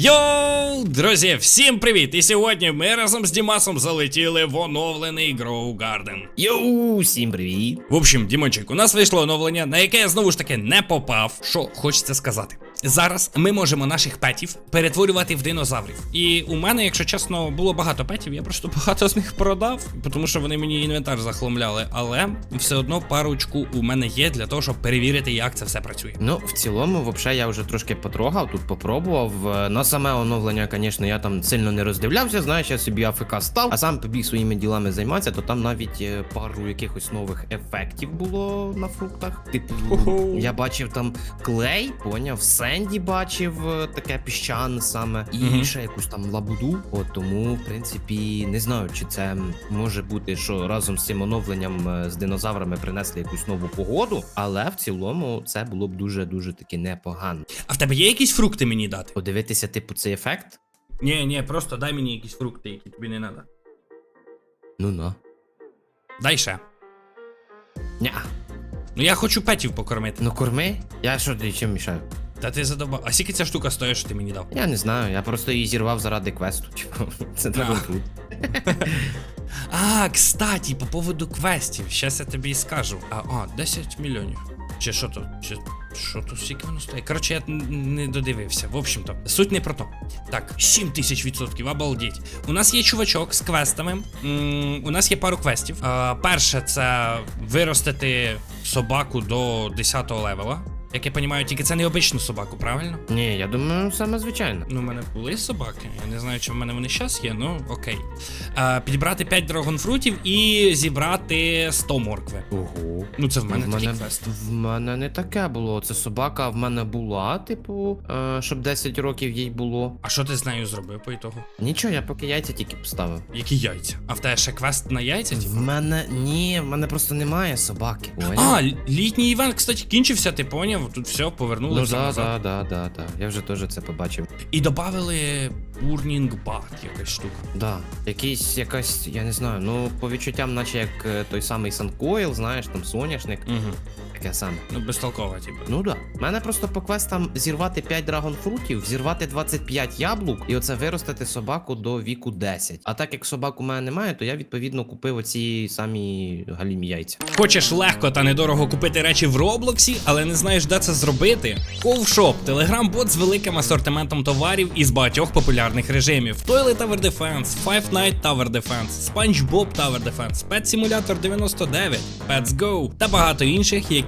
Йоу, друзі, всім привіт! І сьогодні ми разом з Дімасом залетіли в оновлений Grow Garden. Йоу, всім привіт! В общем, Дімончик, у нас вийшло оновлення, на яке я знову ж таки не попав. Що хочеться сказати. Зараз ми можемо наших петів перетворювати в динозаврів. І у мене, якщо чесно, було багато петів, я просто багато з них продав, тому що вони мені інвентар захламляли. Але все одно парочку у мене є для того, щоб перевірити, як це все працює. Ну, в цілому, вообще, я вже трошки потрогав, тут попробував. Е, На саме оновлення, звісно, я там сильно не роздивлявся, знаєш, я собі АФК став, а сам побіг своїми ділами займатися, то там навіть е, пару якихось нових ефектів було на фруктах. Типу, я бачив там клей, поняв, Сенді бачив е, таке піщане саме, і Мгм. ще якусь там лабуду. От тому, в принципі, не знаю, чи це може бути, що разом з цим оновленням е, з динозаврами принесли якусь нову погоду, але в цілому це було б дуже дуже таки непогано. А в тебе є якісь фрукти мені дати? Подивитися, типу, цей ефект. Ні, ні, просто дай мені якісь фрукти, які тобі не треба. Ну на. Дай ще. Ня. Ну я хочу петів покормити. Ну корми. Я що чим мішаю? Та ти задоба. А скільки ця штука стоїть, що ти мені дав? Я не знаю, я просто її зірвав заради квесту. Типу, це треба тут. А, кстати, по поводу квестів. Щас я тобі і скажу. А, а 10 мільйонів. Чи що то? Чи що то скільки воно стоїть? Коротше, я не додивився. В общем-то, суть не про то. Так, 7 тисяч відсотків, обалдеть. У нас є чувачок з квестами. М, у нас є пару квестів. Перше, це виростити собаку до 10 го левела. Як я розумію, тільки це не обичну собаку, правильно? Ні, я думаю, саме звичайно. Ну, у мене були собаки. Я не знаю, чи в мене вони зараз є, ну окей. А, підібрати 5 драгонфрутів і зібрати 100 моркви. Ого. Ну, це в мене в такий мене, квест. в мене не таке було. Це собака в мене була, типу, е, щоб 10 років їй було. А що ти з нею зробив по ітогу? Нічого, я поки яйця тільки поставив. Які яйця? А в тебе ще квест на яйця? В типу? мене ні, в мене просто немає собаки. Поняв? А, літній івент, кстати, кінчився, ти поняв? Тут все, повернули ну все да, назад. да, да, да, да. Я вже теж це побачив. І додали Burning Bat, якась штука. Да, якийсь якась, я не знаю, ну по відчуттям, наче як е, той самий Санкойл, знаєш, там соняшник, Угу. Таке саме. Ну, безтолкова, типу. Ну да. Мене просто по квестам зірвати 5 драгонфрутів, зірвати 25 яблук і оце виростити собаку до віку 10. А так як собак у мене немає, то я відповідно купив оці самі галімі яйця. Хочеш легко та недорого купити речі в Роблоксі, але не знаєш, де це зробити? Ковшоп телеграм-бот з великим асортиментом товарів із багатьох популярних режимів: Toilet Tower Defense, Five Night Tower Defense, SpongeBob Tower Defense, Pet Simulator 99, Pets Go та багато інших, які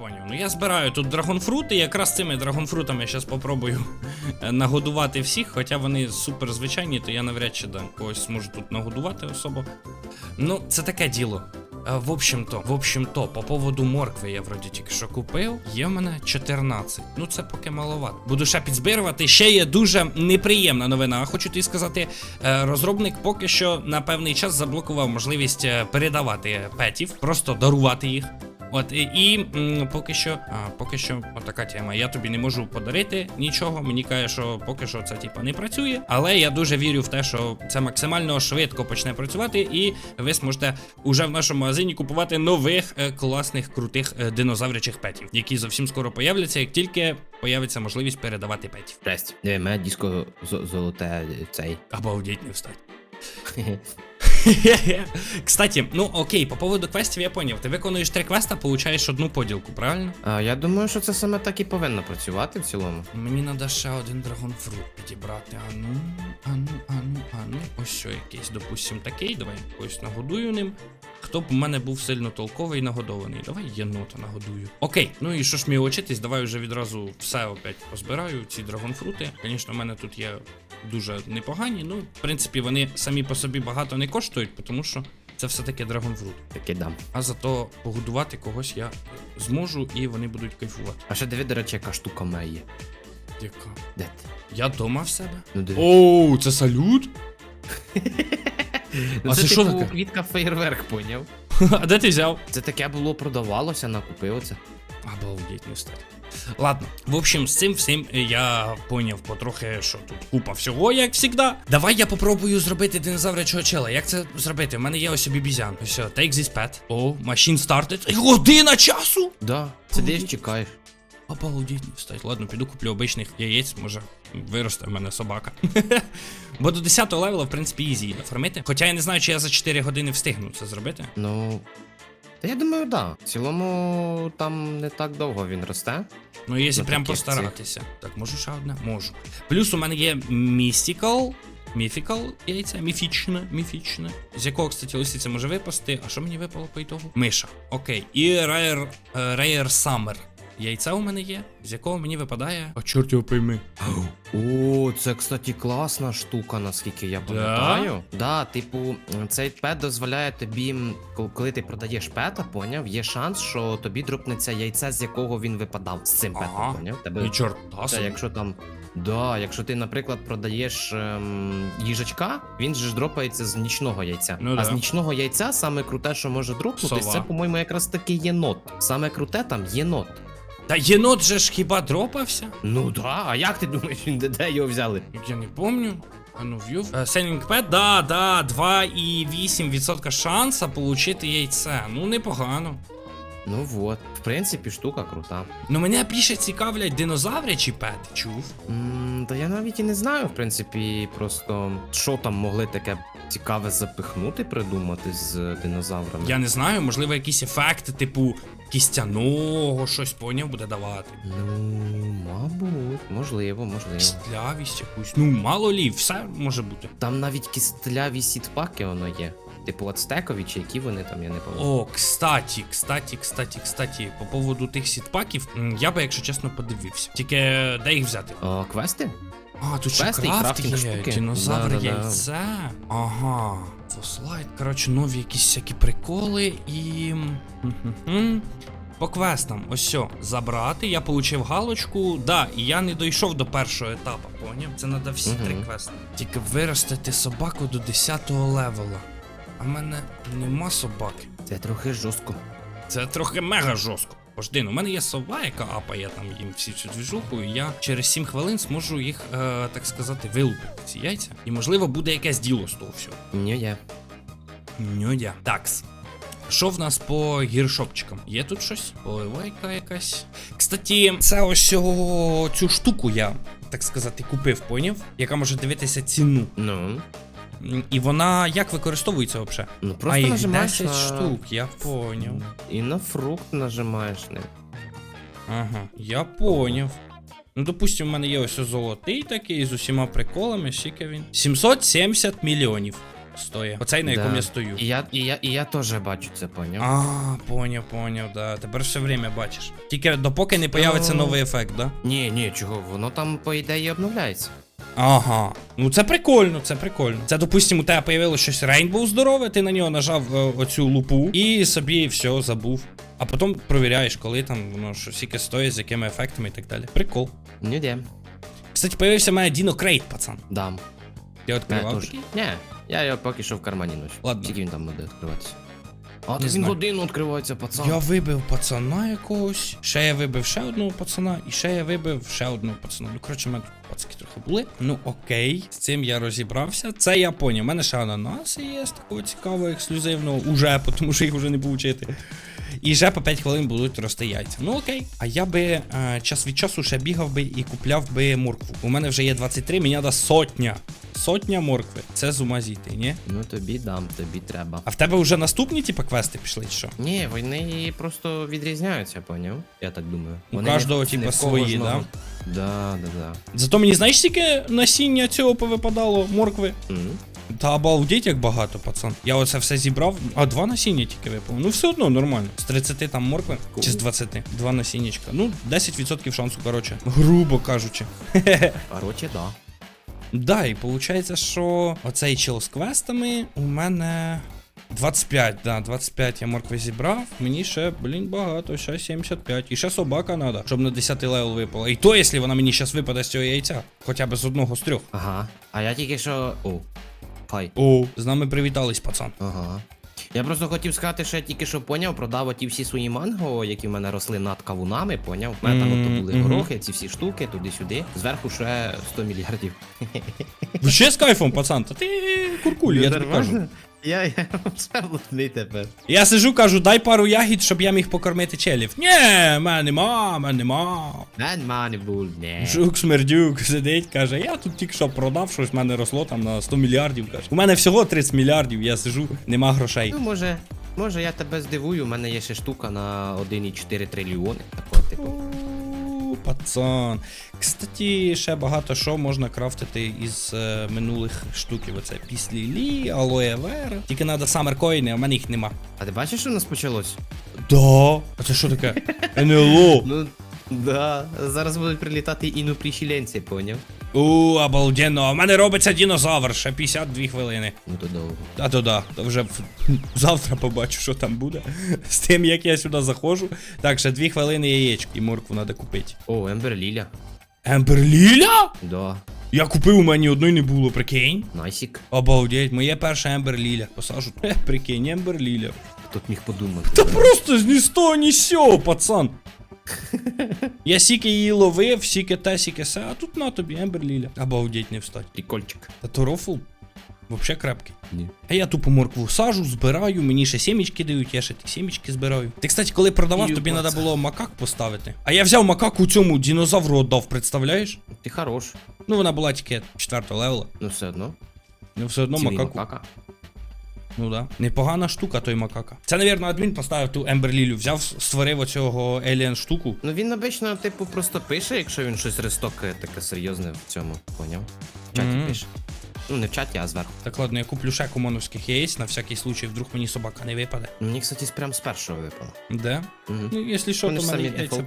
Поняв. Ну я збираю тут драгонфрути, якраз цими драгонфрутами я зараз попробую е, нагодувати всіх, хоча вони супер звичайні, то я навряд чи да, когось зможу тут нагодувати особо. Ну, це таке діло. Е, В общем-то, в общем-то, по поводу моркви я вроді тільки що купив. Є в мене 14. Ну це поки маловато. Буду ще підзбирувати. Ще є дуже неприємна новина. Хочу тобі сказати, е, розробник поки що на певний час заблокував можливість передавати петів, просто дарувати їх. От і, і м, поки що, а, поки що, отака тема. Я тобі не можу подарити нічого. Мені каже, що поки що це типа не працює. Але я дуже вірю в те, що це максимально швидко почне працювати, і ви зможете уже в нашому магазині купувати нових е, класних крутих е, динозаврячих петів, які зовсім скоро появляться, як тільки появиться можливість передавати петів. Жесть. Диви, мене диско зо- золоте цей. Обалдеть не встать. Кстати, ну окей, по поводу квестів я поняв. Ти виконуєш три квеста, получаєш одну поділку, правильно? А я думаю, що це саме так і повинно працювати в цілому. Мені треба ще один драгонфрут підібрати. Ану, ану, ану, ану. Ось що якийсь, допустим, такий. Давай якось нагодую ним. Хто б у мене був сильно толковий і нагодований. Давай єнота нагодую. Окей, ну і що ж мені очитись, давай вже відразу все опять позбираю, ці драгонфрути. Звісно, в мене тут є дуже непогані. Ну, в принципі, вони самі по собі багато не коштують, тому що це все-таки драгонфрут. Таки дам. А зато погодувати когось я зможу і вони будуть кайфувати. А ще диви, до речі, яка штука має. Яка? Де ти? Я дома в себе? Ну диви. Оу, це салют? Ну, А це це що типу таке? квітка фейерверк, поняв? А де ти взяв? Це таке було, продавалося, накупив оце. Обалдеть, не стать. Ладно, в общем, з цим всім я поняв потрохи, що тут купа всього, як завжди. Давай я попробую зробити динозаврячого чела. Як це зробити? У мене є ось бібізян. Все, take this pet. О, machine started. Година часу! Да, сидиш, чекаєш. Обалдеть, не встать. Ладно, піду куплю обичних яєць, може виросте в мене собака. Бо до 10 левела, в принципі, ізі нафармити. Хоча я не знаю, чи я за 4 години встигну це зробити. Ну. Та я думаю, да. В цілому там не так довго він росте. Ну, якщо прям таких постаратися. Так, можу ще одне? Можу. Плюс у мене є Mystical. Mythical яйце, міфічне, міфічне. З якого, кстати, лисиця може випасти. А що мені випало по ітогу? Миша. Окей. І Rare, е, Яйця у мене є, з якого мені випадає. А чорт його пойми. О, це, кстати, класна штука, наскільки я пам'ятаю. Да? типу, цей пет дозволяє тобі, коли ти продаєш пета, поняв, є шанс, що тобі дропнеться яйце, з якого він випадав. З цим Ага. поняв? Тебе І чорт, та Це якщо там. Да, якщо ти, наприклад, продаєш ем, їжачка, він же ж дропається з нічного яйця. Ну а да. з нічного яйця саме круте, що може дропнутись, Сова. це, по-моєму, якраз таки єнот. Саме круте там єнот. Та єнот же ж хіба дропався? Ну да, а як ти думаєш, він де, де його взяли? Я не помню. А ну в'ю. Селінг пет, да, да, 2,8% шанса получити яйце. Ну, непогано. Ну вот, в принципі, штука крута. Ну мене більше цікавлять динозаврячі пети, чув. м та я навіть і не знаю, в принципі, просто що там могли таке цікаве запихнути, придумати з динозаврами. Я не знаю, можливо, якісь ефекти, типу кістяного, щось поняв буде давати. Ну, мабуть, можливо, можливо. Кістлявість якусь. Ну, мало лі, все може бути. Там навіть кістляві сітпаки воно є. Типу ацтекові, чи які вони там, я не пам'ятаю. О, кстаті, кстаті, кстаті, кстаті, по поводу тих сітпаків, я би, якщо чесно, подивився. Тільки де їх взяти? О, квести? А, тут ще Квести і крафт крафтинг є, штуки. динозавр Да-да-да. Ага. Фослайт, коротше, нові якісь всякі приколи і. По квестам, ось все, забрати. Я получив галочку. Да, і я не дійшов до першого етапу, поняв? Це треба всі Мгм. три квести. Тільки виростити собаку до 10 го левела. А в мене нема собаки. Це трохи жорстко. Це трохи мега жорстко. Пожди, ну, у мене є сова, яка апає там їм всі цю двіжуху, і я через 7 хвилин зможу їх, е, так сказати, вилупити, ці яйця. І можливо буде якесь діло з того всього. Ні, є. Ньодя. Такс. Що в нас по гіршопчикам? Є тут щось? Поливайка якась. Кстати, це ось о, цю штуку я, так сказати, купив, поняв? Яка може дивитися ціну. Ну. М, І вона як використовується взагалі? Ну просто А їх нажимаєш 10 на... штук, я поняв. І на фрукт нажимаєш ним. Ага, я поняв. Ну, допустим, у мене є ось золотий такий з усіма приколами, скільки він. 770 мільйонів стоїть. Оцей, на якому Да. я стою. І я, і я, і я теж бачу це, поняв. А, поняв, поняв, да. Тепер все время бачиш. Тільки допоки не появиться Ну. новий ефект, да? Ні, ні, чого, воно там, по ідеї, обновляється. Ага. Ну це прикольно, це прикольно. Це, допустим, у тебе появилось щось рейнбоу здорове, ти на нього нажав е, оцю лупу і собі все забув. А потім провіряєш, коли там воно що скільки стоїть, з якими ефектами і так далі. Прикол. Ні, де. Кстати, появився в мене Діно Крейт, пацан. Дам. Я Я відкривав. Ні, я його поки що в кармані ношу. Ладно. Скільки він там буде відкриватися? А, Не так він годину відкривається, пацан. Я вибив пацана якогось, ще я вибив ще одного пацана, і ще я вибив ще одного пацана. Ну, коротше, в мене тут пацки трохи були. Ну окей, з цим я розібрався. Це я поняв. У мене ще ананаси є з такого цікавого, ексклюзивного, уже, тому що їх вже не получити. І вже по 5 хвилин будуть рости яйця. Ну окей. А я би е, час від часу ще бігав би і купляв би моркву. У мене вже є 23, мені треба сотня. Сотня моркви. Це з ума зійти, ні? Ну тобі дам, тобі треба. А в тебе вже наступні, типа, квести пішли, чи що? Ні, вони просто відрізняються, поняв? Я так думаю. У Вони кожного, не- в свої, кожного. Да, да, да. Зато мені знаєш, скільки насіння цього повипадало моркви? М. Та обалдеть як багато, пацан. Я оце все зібрав, а два насіння тільки випало. Ну все одно нормально. З 30 там моркви, чи з 20, два насіннячка. Ну, 10% шансу, коротше. Грубо кажучи. Короче, да. Да, і виходить, що оцей чел з квестами у мене 25, да, 25 я моркви зібрав. Мені ще, блін, багато, ще 75. І ще собака треба, щоб на 10 левел випала. І то, якщо вона мені зараз випаде з цього яйця, хоча б з одного з трьох. Ага. А я тільки що. О. Хай. О, з нами привітались, пацан. Ага. Я просто хотів сказати, що я тільки що поняв, продав оті всі свої манго, які в мене росли над кавунами, поняв. У мене там ото були горохи, ці всі штуки, туди-сюди. Зверху ще 100 мільярдів. Ви ще з кайфом, пацан? Та ти куркуль, я тобі кажу. Я, я блудний тепер. Я сижу, кажу, дай пару ягід, щоб я міг покормити челів. Ні, мене нема, мене нема. Мен мани блудне. Жук смердюк сидить, каже, я тут тільки що продав, щось в мене росло там на 100 мільярдів. Каже. У мене всього 30 мільярдів, я сижу, нема грошей. Ну, може, може я тебе здивую, у мене є ще штука на 1,4 трильйони. Такого типу. Пацан. Кстати, ще багато що можна крафтити із е, минулих штуків. Оце післілі, алоє вера. Тільки треба саме коїни, а в мене їх нема. А ти бачиш, що у нас почалось? Да. А це що таке? НЛО. Ну, да. Зараз будуть прилітати інопришіленці, поняв? У, обалденно. А в мене робиться динозавр, ще 52 хвилини. Ну то довго. А то да, то вже завтра побачу, що там буде. З тим, як я сюди заходжу. Так, ще 2 хвилини яєчко і моркву треба купити. О, Ембер Ліля. Емберліля? Да. Я купив, у мене одної не було, прикинь. Найсік. Обалдеть, моє перше Емберліля. Посажу. Прикинь, Емберліля. Хто б міг подумати. Та просто з ні з того, ні з сього, пацан. Я сіки її ловив, сіки те, сіки се, а тут на тобі Емберліля. Обалдеть, не встать. Прикольчик. Та то рофл вообще крепкий. Ні. А я тупо моркву сажу, збираю, мені ще сімечки дають, я ще ті сімечки збираю. Ти, кстати, коли продавав, тобі треба було макак поставити. А я взяв макаку цьому динозавру віддав, представляєш? Ти хорош. Ну вона була тільки 4 левела. Ну все одно. Ну все одно Цілий макаку. макака. Ну да. Непогана штука той макака. Це, навірно, адмін поставив ту Емберлілю, взяв, створив оцього Еліан штуку. Ну він обично, типу, просто пише, якщо він щось рестокає таке серйозне в цьому, поняв? В чаті Мгм. пише. Ну, не в чаті, а зверху. Так ладно, я куплю ще комоновських яєць, на всякий случай, вдруг мені собака не випаде. Ну, Мені, кстати, прям з першого випало. Де? Угу. Ну, якщо що, Вони то мене яйця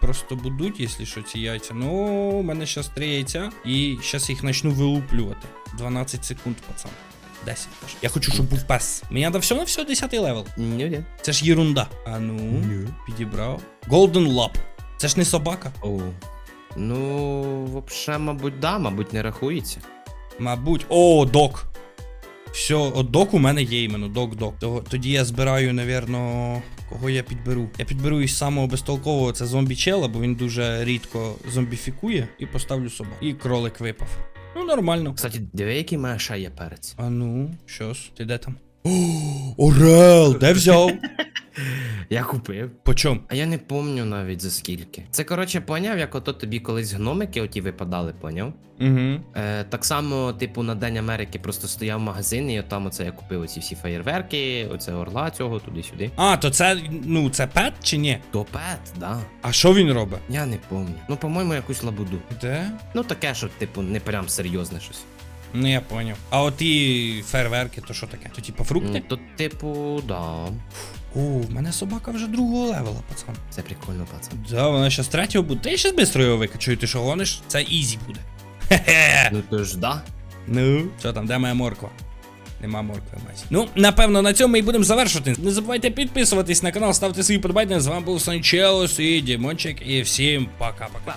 просто будуть, якщо що, ці яйця. Ну, у мене зараз три яйця, і зараз їх почну вилуплювати. 12 секунд, пацан. 10 теж. Я хочу, щоб був пес. Мені треба все на все 10 левел. Ні, ні. Це ж єрунда. А ну, Ні. підібрав. Golden Lap. Це ж не собака. О. Ну, вообще, мабуть, да, мабуть, не рахується. Мабуть. О, док. Все, от док у мене є іменно, док-док. Тоді я збираю, навірно, кого я підберу. Я підберу із самого безтолкового, це зомбі чела, бо він дуже рідко зомбіфікує, і поставлю собаку. І кролик випав. Ну, нормально. Кстати, диви, який має ще є перець. А ну, щось, ти де там? О, Орел! Де взяв? Я купив. По чому? А я не помню навіть за скільки. Це коротше поняв, як ото тобі колись гномики оті випадали, поняв? Угу. Е, так само, типу, на День Америки просто стояв магазин, і там оце я купив оці всі феєрверки, оце орла цього, туди-сюди. А, то це, ну, це пет чи ні? Топет, да. А що він робить? Я не помню. Ну, по-моєму, якусь лабуду. Де? Ну таке, що, типу, не прям серйозне щось. Ну я поняв. А от ті фейерверки, то що таке? То типа фрукти? Ну, то, типу, да. О, в мене собака вже другого левела, пацан. Це прикольно, пацан. Да, вона щас третього буде. Та я щас бистро його викачую, ти що гониш? Це ізі буде. Хе-хе. Ну то ж да. Ну, що там, де моя морква? Нема моркви, бачиш. Ну, напевно, на цьому ми і будемо завершувати. Не забувайте підписуватись на канал, ставте свої подобання. З вами був Санчелос і Дімончик. І всім пока-пока.